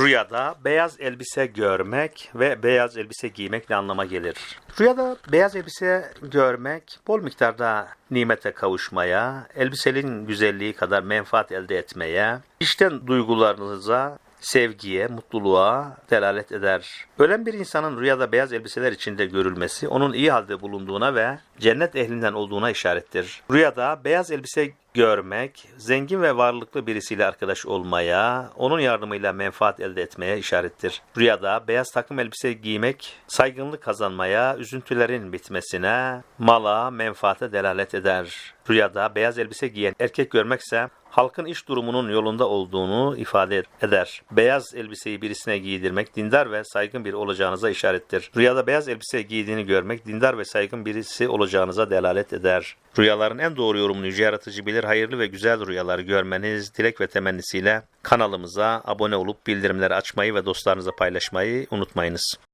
Rüyada beyaz elbise görmek ve beyaz elbise giymek ne anlama gelir? Rüyada beyaz elbise görmek bol miktarda nimete kavuşmaya, elbisenin güzelliği kadar menfaat elde etmeye, içten duygularınıza, sevgiye, mutluluğa delalet eder. Ölen bir insanın rüyada beyaz elbiseler içinde görülmesi onun iyi halde bulunduğuna ve cennet ehlinden olduğuna işarettir. Rüyada beyaz elbise görmek, zengin ve varlıklı birisiyle arkadaş olmaya, onun yardımıyla menfaat elde etmeye işarettir. Rüyada beyaz takım elbise giymek, saygınlık kazanmaya, üzüntülerin bitmesine, mala, menfaate delalet eder. Rüyada beyaz elbise giyen erkek görmekse, halkın iş durumunun yolunda olduğunu ifade eder. Beyaz elbiseyi birisine giydirmek dindar ve saygın biri olacağınıza işarettir. Rüyada beyaz elbise giydiğini görmek dindar ve saygın birisi olacağınıza delalet eder. Rüyaların en doğru yorumunu Yüce Yaratıcı bilir. Hayırlı ve güzel rüyalar görmeniz dilek ve temennisiyle kanalımıza abone olup bildirimleri açmayı ve dostlarınıza paylaşmayı unutmayınız.